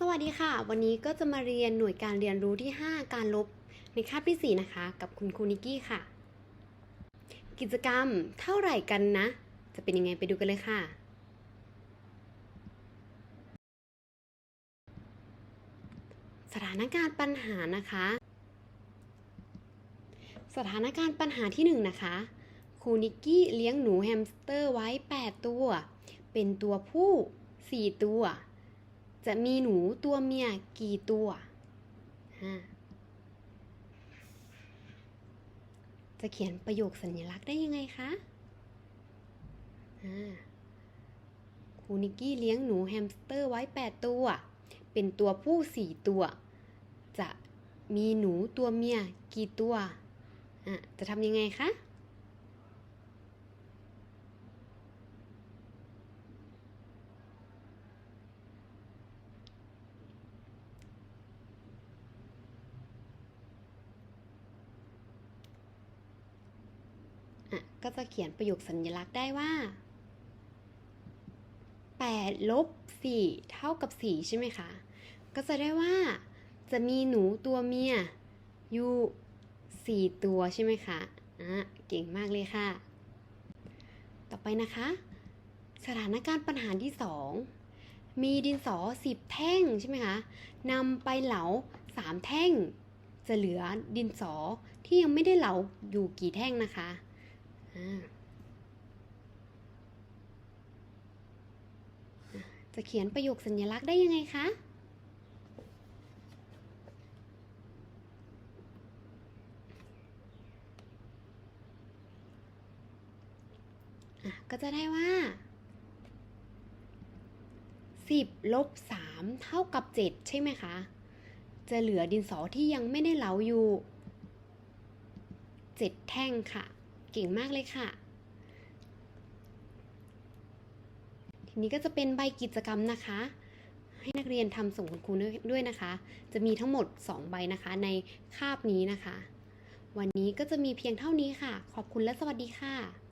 สวัสดีค่ะ วันนี้ก็จะมาเรียนหน่วยการเรียนรู้ที่ 5 การลบในคาบที่ 4 นะคะ กับคุณครูนิกกี้ค่ะ กิจกรรมเท่าไหร่กันนะ จะเป็นยังไงไปดูกันเลยค่ะ สถานการณ์ปัญหานะคะ สถานการณ์ปัญหาที่ 1 นะคะครูนิกกี้เลี้ยงหนูแฮมสเตอร์ไว้ 8 ตัว เป็นตัวผู้ 4 ตัว จะมีหนูตัวเมียกี่ตัวจะเขียนประโยคสัญลักษณ์ได้ยังไงคะครูนิกกี้เลี้ยงหนูแฮมสเตอร์ไว้ 8 ตัว เป็นตัวผู้ 4 ตัว จะมีหนูตัวเมียกี่ตัวะจะทำยังไงคะ อะก็จะเขียนประโยคสัญลักษณ์ได้ว่า8ลบ4เท่ากับ 4 ใช่ไหมคะ ก็จะได้ว่าจะมีหนูตัวเมียอยู่ 4 ตัวใช่ไหมคะอะเก่งมากเลยค่ะ ต่อไปนะคะ สถานการณ์ปัญหาที่ 2 มีดินสอ 10 แท่งใช่ไหมคะนำไปเหลา 3 แท่ง จะเหลือดินสอที่ยังไม่ได้เหลาอยู่กี่แท่งนะคะอ่าอะ จะเขียนประโยคสัญลักษณ์ได้ยังไงคะ ก็จะได้ว่า 10ลบ3เท่ากับ 7 ใช่ไหมคะ จะเหลือดินสอที่ยังไม่ได้เหลาอยู่ 7 แท่งค่ะ เก่งมากเลยค่ะ ทีนี้ก็จะเป็นใบกิจกรรมนะคะ ให้นักเรียนทำส่งคุณครูด้วยนะคะ จะมีทั้งหมด 2 ใบนะคะในคาบนี้นะคะ วันนี้ก็จะมีเพียงเท่านี้ค่ะ ขอบคุณและสวัสดีค่ะ